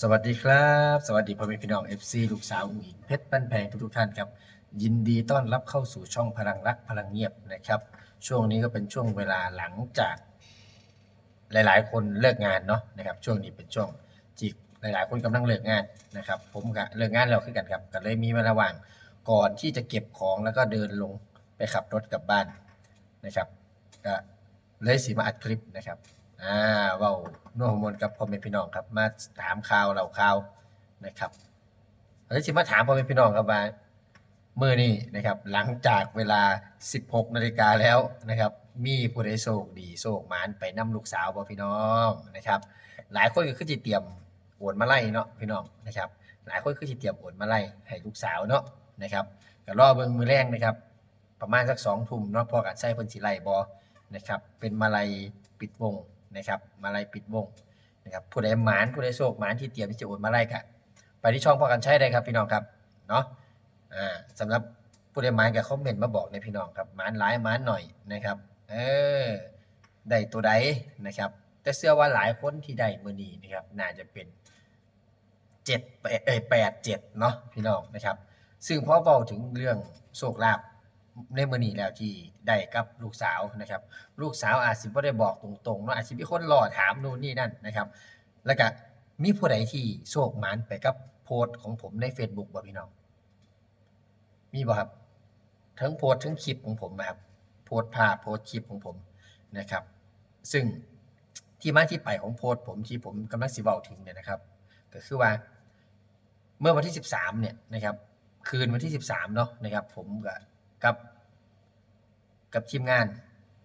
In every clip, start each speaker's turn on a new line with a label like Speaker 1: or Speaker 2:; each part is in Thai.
Speaker 1: สวัสดีครับ สวัสดีพ่อแม่พี่น้อง FC ลูกสาวอุ๋งอิงเพชรปั้นแพงทุกๆท่านครับ ยินดีต้อนรับเข้าสู่ช่องพลังรักพลังเงียบนะครับ ช่วงนี้ก็เป็นช่วงเวลาหลังจาก หลายๆ คนเลิกงานเนาะนะครับ ช่วงนี้เป็นช่วงที่หลายๆ คนกำลังเลิกงานนะครับ ผมก็เลิกงานแล้วคือกันครับก็เลยมีเวลาว่างก่อนที่จะเก็บของแล้วก็เดินลงไปขับรถกลับบ้านนะครับก็เลยสีมาอัดคลิปนะครับ อ่าเว้าน่วมมนกับพ่อแม่พี่น้องครับ มาถามข่าวเล่าข่าวนะครับแล้วสิมาถามพ่อแม่พี่น้องครับว่าเมื้อนี้นะครับ หลังจากเวลา 16นาฬิกาแล้วนะครับ มีผู้ใดโชคดีโชคมานไปนำลูกสาวบ่พี่น้องนะครับ หลายคนก็คือสิเตรียมโอนมาไล่เนาะพี่น้องนะครับ หลายคนคือสิเตรียมโอนมาไล่ให้ลูกสาวเนาะนะครับก็รอเบิ่งมือแรงนะครับ ประมาณสัก2ทุ่มเนาะพอกันใช้เพิ่นสิไล่บ่นะครับ เป็นมาลัยปิดวง นะครับ มาลัยปิดวงนะครับผู้ใดหมานผู้ใดโชคหมานที่เตรียมที่จะโอนมาไล่ก็ไปที่ช่องพอกันใช้ได้ครับพี่น้องครับเนาะอ่าสำหรับผู้ใดหมานก็คอมเมนต์มาบอกในพี่น้องครับหมานหลายหมานหน่อยนะครับเออได้ตัวใดนะครับ แต่เชื่อว่าหลายคนที่ได้มื้อนี้นะครับน่าจะเป็น7เอ้ย8 7เนาะพี่น้องนะครับ ซึ่งพอเว้าถึงเรื่องโชคลาภ ในมื้อนี้แล้วที่ได้กับลูกสาวนะครับ ลูกสาวอาจสิบ่ได้บอกตรงๆเนาะอาจสิมีคนรอถามนู่นนี่นั่นนะครับ แล้วก็มีผู้ใดที่โชคหมานไปกับโพสต์ของผมในเฟซบุ๊กบ่พี่น้อง มีบ่ครับทั้งโพสต์ทั้งคลิปของผมนะครับโพสต์ภาพโพสต์คลิปของผมนะครับ ซึ่งที่มาที่ไปของโพสต์ผมที่ผมกำลังสิเว้าถึงเนี่ยนะครับ ก็คือว่า เมื่อวันที่ 13เนี่ยนะครับ คืนวันที่ 13เนาะนะครับ ผมกับ กับ กับทีมงาน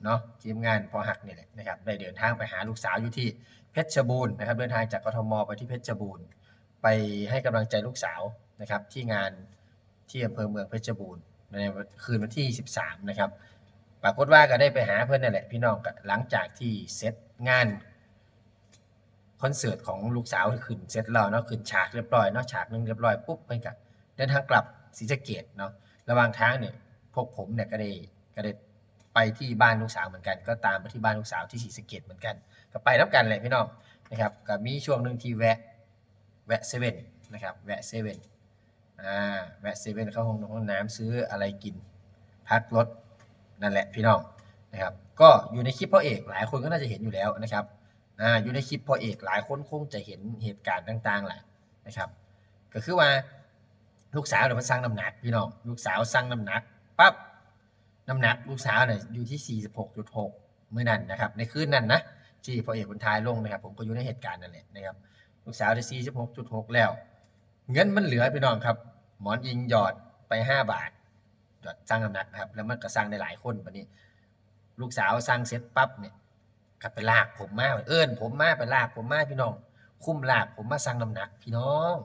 Speaker 1: เนาะทีมงานพอหักนี่แหละนะครับได้เดินทางไปหาลูกสาวอยู่ที่เพชรบูรณ์นะครับ เดินทางจากกทมไปที่เพชรบูรณ์ ไปให้กำลังใจลูกสาวนะครับ ที่งานที่อำเภอเมืองเพชรบูรณ์ในคืนวันที่ 13 นะครับปรากฏว่าก็ได้ไปหาเพื่อนนั่นแหละพี่น้องกหลังจากที่เสร็จงานคอนเสิร์ตของลูกสาวขึ้นเสร็จแล้วเนาะขึ้นฉากเรียบร้อยเนาะฉากหนึงเรียบร้อยปุ๊บเพิ่นก็เดินทางกลับศรีสะเกษเนาะระหว่างทางเนี่ย พวกผมเนี่ยก็ได้ก็ได้ไปที่บ้านลูกสาวเหมือนกัน ก็ตามไปที่บ้านลูกสาวที่ศรีสะเกษเหมือนกัน ก็ไปนํกันแหละพี่น้องนะครับก็มีช่วงหนึ่งที่แวะแวะเซเว่นนะครับแวะเซเว่นอ่าแวะเซเว่นเข้าห้องห้องน้ำซื้ออะไรกิน พักรถนั่นแหละพี่น้องนะครับก็อยู่ในคลิปพ่อเอกหลายคนก็น่าจะเห็นอยู่แล้วนะครับอ่าอยู่ในคลิปพ่อเอกหลายคนคงจะเห็นเหตุการณ์ต่างๆแหละนะครับ ก็คือว่าลูกสาวเนี่ยมันสร้างน้ำหนักพี่น้องลูกสาวสร้างน้ำหนัก ปั๊บน้ำหนักลูกสาวเนี่ยอยู่ที่ 46.6เมื่อนั้นนะครับ ในคืนนั้นนะที่พอเอกคนทายลงนะครับ ผมก็อยู่ในเหตุการณ์นั่นแหละนะครับ ลูกสาวได้46.6 แล้ว เงินมันเหลือพี่น้องครับ หมอนอิงหยอดไป 5 บาทหยอดสร้างน้ำหนักครับ แล้วมันก็สร้างได้หลายคนบัดนี้ ลูกสาวสร้างเสร็จปั๊บเนี่ยก็ไปลากผมมาเอิ้นผมมาไปลากผมมาพี่น้อง คุ้มลากผมมาสร้างน้ำหนักพี่น้อง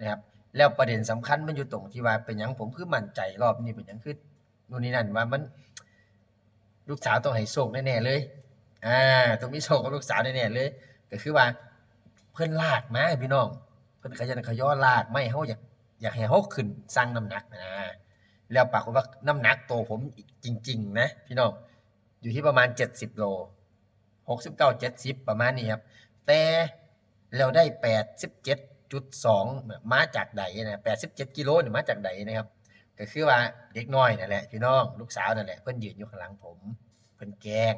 Speaker 1: นะครับแล้วประเด็นสำคัญมันอยู่ตรงที่ว่าเป็นยังผมคือมั่นใจรอบนี้เป็นยังคือ นู่นนี่นั่นว่ามัน ลูกสาวต้องให้โชคแน่ๆเลย อ่าต้องมีโชคกับลูกสาวแน่ๆเลย ก็คือว่า เพิ่นลากมาพี่น้อง เพิ่นขยันขยอลากไม่เฮาอยากอยากให้เฮาขึ้นสั่งน้ำหนักนะแล้วปรากฏว่าน้ำหนักตัวผมจริง ๆ นะ พี่น้องอยู่ที่ประมาณ70โล69 70ประมาณนี้ครับ แต่เราได้87.2มาจากใดนะ87กิโลนี่มาจากใดนะครับ ก็คือว่าเด็กน้อยนั่นแหละพี่น้องลูกสาวนั่นแหละเพิ่นยืนอยู่ข้างหลังผมเพิ่นแกล้ง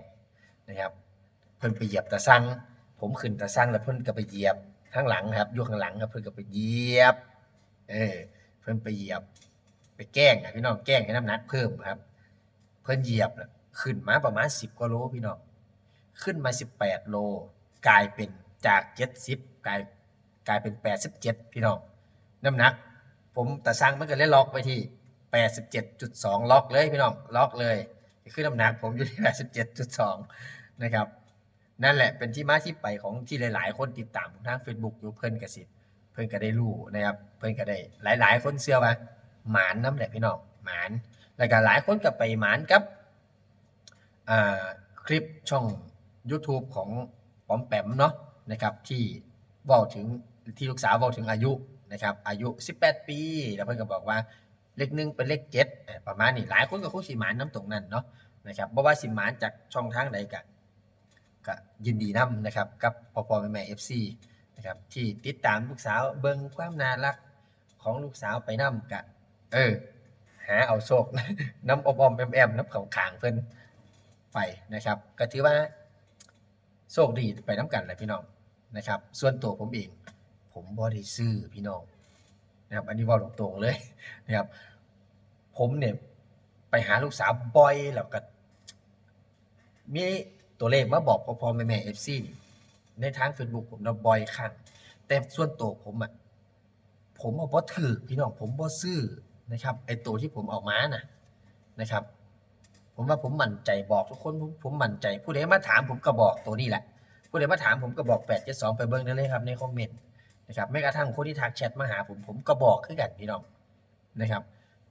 Speaker 1: นะครับเพิ่นไปเหยียบตะซังผมขึ้นตะซังแล้วเพิ่นก็ไปเหยียบข้างหลังครับอยู่ข้างหลังครับเพิ่นก็ไปเหยียบ เออเพิ่นไปเหยียบ ไปแกล้งอะพี่น้องแกล้งให้น้ำหนักเพิ่มครับ เพิ่นเหยียบขึ้นมาประมาณ10กว่าโลพี่น้องขึ้นมา18โล กลายเป็นจาก70กลายกลายเป็น87พี่น้องน้ำหนัก ผมตะซังมันก็เลยล็อกไว้ที่ 87.2ล็อกเลยพี่น้องล็อกเลยคือน้ำหนักผมอยู่ที่87.2นะครับนั่นแหละเป็นที่มาที่ไปของที่หลาย ๆ คนติดตามทาง Facebook อยู่เพิ่อนก็สิเพิ่อนก็ได้รู้นะครับเพิ่อนก็ได้หลาย ๆ คนเชื่อว่าหมานน้ำแหละพี่น้องหมานแล้วก็หลายคนก็ไปหมานกับคลิปช่อง YouTube ของปอมแปมเนาะนะครับที่เว้าถึงที่ลูกสาวเว้าถึงอายุนะครับอายุ 18 ปี แล้วเพิ่อนก็บอกว่า เลข1เป็นเลขเอ่อประมาณนี้หลายคนก็คงสิหมานนำตรงนั้นเนาะนะครับบ่ว่าสิหมานจากช่องทางใดก็ก็ยินดีนํนะครับกับพ่อๆแม่ๆ FC นนะครับที่ติดตามลูกสาวเบิ่งความน่ารักของลูกสาวไปนำกะเออ หาเอาโชคน้ำอมๆแอมน้ำเขาขางเพิ่นไปนะครับ ก็ถือว่าโชคดีไปน้ำกันแหละพี่น้องนะครับ ส่วนตัวผมเอง ผมบ่ได้ซื้อพี่น้อง นะครับอันนี้ว่าตรงๆเลยนะครับ ผมเนี่ยไปหาลูกสาวบ่อยแล้วก็มีตัวเลขมาบอกพ่อๆแม่ๆ FC นี่ในทาง Facebook ผมนะบ่อยครั้งแต่ส่วนตัวผมอะผมอะบ่ถูกพี่น้องผมบ่ซื้อนะครับ ไอตัวที่ผมเอามาน่ะนะครับ ผมว่าผมมั่นใจบอกทุกคนผมผมมั่นใจผู้ใดมาถามผมก็บอกตัวนี้แหละผู้ใดมาถามผมก็บอก872ไปเบิ่งได้เลยครับในคอมเมนต์ นะครับแม้กระทั่งคนที่ทักแชทมาหาผมผมก็บอกคือกันพี่น้องนะครับ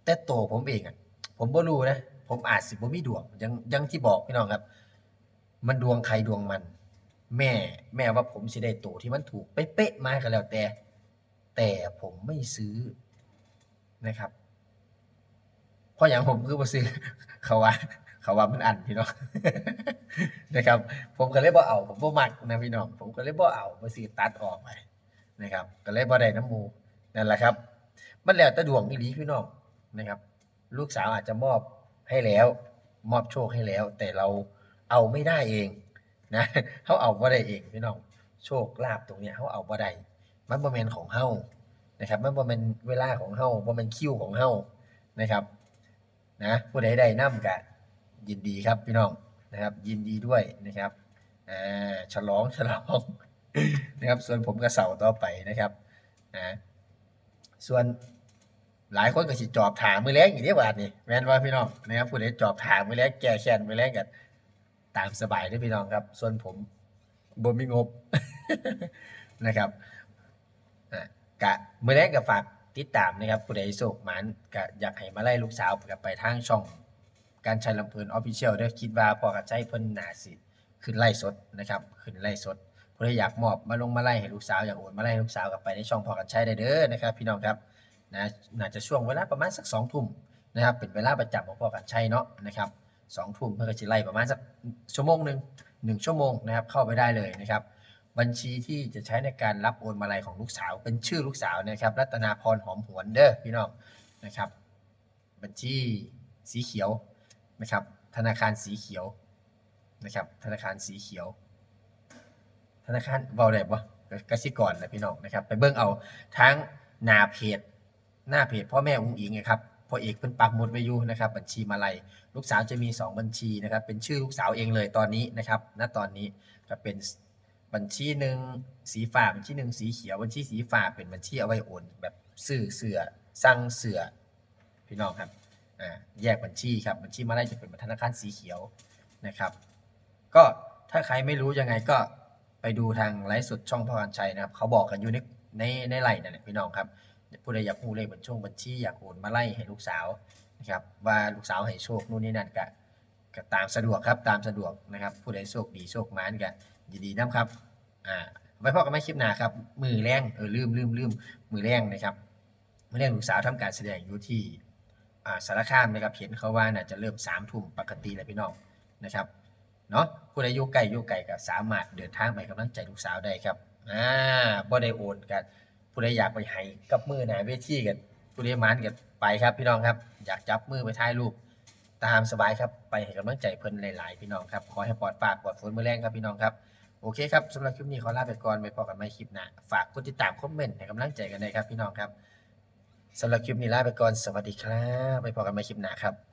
Speaker 1: แต่ตัวผมเองอะผมบ่รู้นะ ผมอาจสิบ่มีดวงยังยังที่บอกพี่น้องครับ มันดวงใครดวงมัน แม่แม่ว่าผมสิได้ตัวที่มันถูกเป๊ะๆมาก็แล้วแต่ แต่ผมไม่ซื้อนะครับเพราะอย่างผมคือบ่ซื้อเขาว่า เขาว่ามันอันพี่น้องนะครับ ผมก็เลยบ่เอา ผมบ่มักนะพี่น้อง ผมก็เลยบ่เอาบ่ซื้อตัดออกไป นะครับก็เลยบ่ได้น้ำมูนั่นแหละครับ มันแล้วแต่ดวงอีหลีพี่น้องนะครับ ลูกสาวอาจจะมอบให้แล้ว มอบโชคให้แล้ว แต่เราเอาไม่ได้เองนะเขาเอาบ่ได้เองพี่น้องโชคลาภตรงเนี้ยเขาเอาบ่ได้มันบ่แมนของเฮานะครับมันบ่แมนเวลาของเฮาบ่แมนคิวของเฮานะครับ นะผู้ใดได้นำก็ยินดีครับพี่น้องนะครับ ยินดีด้วยนะครับอ่าฉลองฉลอง นะครับ ส่วนผมก็เสาร์ต่อไปนะครับนะส่วนหลายคนก็สิจอบถามมือแรงอีกเด้บาดนี่แม่นว่าพี่น้องนะครับผู้ใดจอบถามมือแรงแก้แค้นมือแรงกันตามสบายด้อพี่น้องครับ ส่วนผมบ่มีงบนะครับอะกะมือแรงก็ฝากติดตามนะครับผู้ใดโศกหมานก็อยากให้มาไล่ลูกสาวกับไปทางช่องการใช้ลำเพลินออฟฟิเชียลเด้อคิดว่าพอกับใจเพิ่นนาสิขึ้นไล่สดนะครับ ขึ้นไล่สด ผู้ใดอยากมอบมาลงมาไล่ให้ลูกสาวอยากโอนมาไล่ลูกสาวกลับไปในช่องพอกันใช้ได้เด้อนะครับ พี่น้องครับนะน่าจะช่วงเวลาประมาณสักสองทุ่มนะครับเป็นเวลาประจำของพอกันชัยเนาะนะครับสองทุ่มเพื่อจะไล่ประมาณสักชั่วโมงหนึ่งหนึ่งชั่วโมงนะครับเข้าไปได้เลยนะครับ บัญชีที่จะใช้ในการรับโอนมาลัยของลูกสาว เป็นชื่อลูกสาวนะครับรัตนาพรหอมหวนเด้อพี่น้องนะครับ บัญชีสีเขียวนะครับ ธนาคารสีเขียวนะครับ ธนาคารสีเขียว ธนาคารเว้าได้บ่กสิกรนะพี่น้องนะครับ ไปเบิ่งเอาทั้งหน้าเพจหน้าเพจพ่อแม่อุ้งอิงนะครับพ่อเอกเพิ่นปักหมุดไว้อยู่นะครับบัญชีมาลัยลูกสาวจะมี 2 บัญชีนะครับ เป็นชื่อลูกสาวเองเลยตอนนี้นะครับณตอนนี้ก็เป็นบัญชีหนึ่งสีฟ้าบัญชีหนึ่งสีเขียวบัญชีสีฟ้าเป็นบัญชีเอาไว้โอนแบบซื้อเสือสั่งเสือพี่น้องครับแยกบัญชีครับบัญชีมาลัยจะเป็นธนาคารสีเขียวนะครับ ก็ถ้าใครไม่รู้ยังไงก็ ไปดูทางไลฟ์สดช่องพ่อกันชัยนะครับ เขาบอกกันอยู่ในในในไลน์นั่นแหละพี่น้องครับผู้ใดอยากรู้เลขบัญชงบัญชีอยากโอนมาไล่ให้ลูกสาวนะครับว่าลูกสาวให้โชคนู่นนี่นั่นก็ก็ตามสะดวกครับตามสะดวกนะครับ ผู้ใดโชคดีโชคมานก็ยินดีนํครับอ่าไว้พบกันใหม่คลิปหน้าครับมือแรงเออลืมลืมลืมมือแรงนะครับมือแรงลูกสาวทำการแสดงอยู่ที่อ่าสารคามนะครับเห็นเขาว่าน่าจะเริ่ม3ามทุ่มปกติแล้วพี่น้องนะครับ เนาะผู้ใดอยู่ไกลอยู่ไกลก็สามารถเดินทางไปกำลังใจลูกสาวได้ครับอ่าบ่ได้โอนกันผู้ใดอยากไปให้กับมือหนาเวทีกันผู้ใดมันกันไปครับพี่น้องครับ อยากจับมือไปถ่ายรูปตามสบายครับไปให้กำลังใจเพิ่นหลายๆ พี่น้องครับขอให้ปลอดฝากปลอดฝนมือแรงครับพี่น้องครับโอเคครับสำหรับคลิปนี้ขอลาไปก่อนไปพบกันใหม่คลิปหน้าฝากกดติดตามคอมเมนต์ให้กำลังใจกันได้ครับพี่น้องครับสำหรับคลิปนี้ลาไปก่อนสวัสดีครับไปพบกันใหม่คลิปหน้าครับ